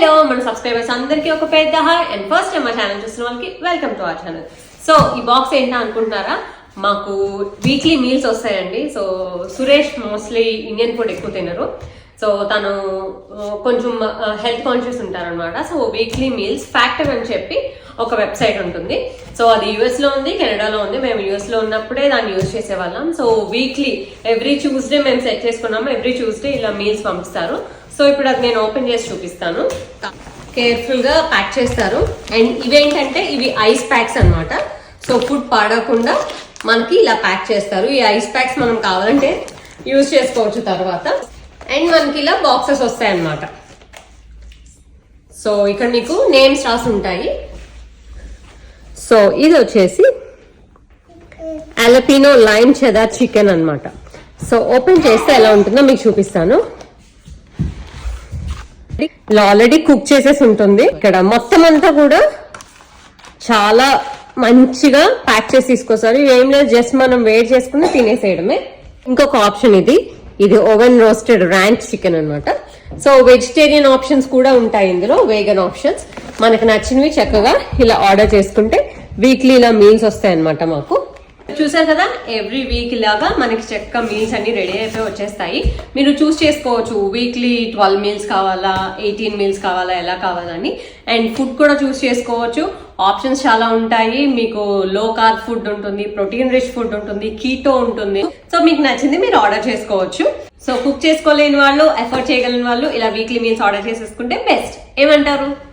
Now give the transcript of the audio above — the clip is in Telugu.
హలో మన సబ్స్క్రైబర్స్ అందరికీ ఒక పెద్ద హాయ్ అండ్ ఫస్ట్ టైం మా ఛానల్ చూసిన వాళ్ళకి welcome to our channel so ఈ బాక్స్ ఏంటా అనుకుంటున్నారా? మాకు వీక్లీ మీల్స్ వస్తాయండి. So Suresh mostly Indian food ఎక్కువ తినరు. సో తను కొంచెం హెల్త్ కాన్షియస్ ఉంటారనమాట సో వీక్లీ మీల్స్ ఫ్యాక్టర్ అని చెప్పి ఒక వెబ్సైట్ ఉంటుంది. సో అది యూఎస్లో ఉంది కెనడాలో ఉంది. మేము యూఎస్లో ఉన్నప్పుడే దాన్ని యూజ్ చేసేవాళ్ళం. సో వీక్లీ ఎవ్రీ ట్యూస్డే మేము సెట్ చేసుకున్నాము. ఎవ్రీ ట్యూస్డే ఇలా మీల్స్ పంపిస్తారు. సో ఇప్పుడు అది నేను ఓపెన్ చేసి చూపిస్తాను. కేర్ఫుల్గా ప్యాక్ చేస్తారు. అండ్ ఇవేంటంటే ఇవి ఐస్ ప్యాక్స్ అన్నమాట. సో ఫుడ్ పాడకుండా మనకి ఇలా ప్యాక్ చేస్తారు. ఈ ఐస్ ప్యాక్స్ మనం కావాలంటే యూజ్ చేసుకోవచ్చు తర్వాత. అండ్ మనకి ఇలా బాక్సెస్ వస్తాయి అన్నమాట. సో ఇక్కడ మీకు నేమ్స్ రాసి ఉంటాయి. సో ఇది వచ్చేసి అలపినో లైమ్ చెదార్ చికెన్ అన్నమాట. సో ఓపెన్ చేస్తే ఎలా ఉంటుందో మీకు చూపిస్తాను. ఇలా ఆల్రెడీ కుక్ చేసేసి ఉంటుంది. ఇక్కడ మొత్తం అంతా కూడా చాలా మంచిగా ప్యాక్ చేసి తీసుకొస్తారు. ఇవేం లేదు జస్ట్ మనం వేడి చేసుకుని తినేసేయడమే. ఇంకొక ఆప్షన్ ఇది. ఇది ఓవెన్ రోస్టెడ్ ర్యాంచ్ చికెన్ అన్నమాట. సో వెజిటేరియన్ ఆప్షన్స్ కూడా ఉంటాయి ఇందులో వేగన్ ఆప్షన్స్ మనకు నచ్చినవి చక్కగా ఇలా ఆర్డర్ చేసుకుంటే వీక్లీ ఇలా మీల్స్ వస్తాయి అన్నమాట మాకు. చూసారు కదా? ఎవ్రీ వీక్ ఇలాగా మనకి చక్క మీల్స్ అన్ని రెడీ అయిపోయి వచ్చేస్తాయి. మీరు చూస్ చేసుకోవచ్చు. వీక్లీ ట్వెల్వ్ మీల్స్ కావాలా? ఎయిటీన్ మీల్స్ కావాలా? ఎలా కావాలని అండ్ ఫుడ్ కూడా చూస్ చేసుకోవచ్చు. ఆప్షన్స్ చాలా ఉంటాయి. మీకు లో కార్బ్ ఫుడ్ ఉంటుంది ప్రోటీన్ రిచ్ ఫుడ్ ఉంటుంది కీటో ఉంటుంది. సో మీకు నచ్చింది మీరు ఆర్డర్ చేసుకోవచ్చు. సో కుక్ చేసుకోలేని వాళ్ళు ఎఫర్ట్ చేయగలిగిన వాళ్ళు ఇలా వీక్లీ మీల్స్ ఆర్డర్ చేసేసుకుంటే బెస్ట్ ఏమంటారు?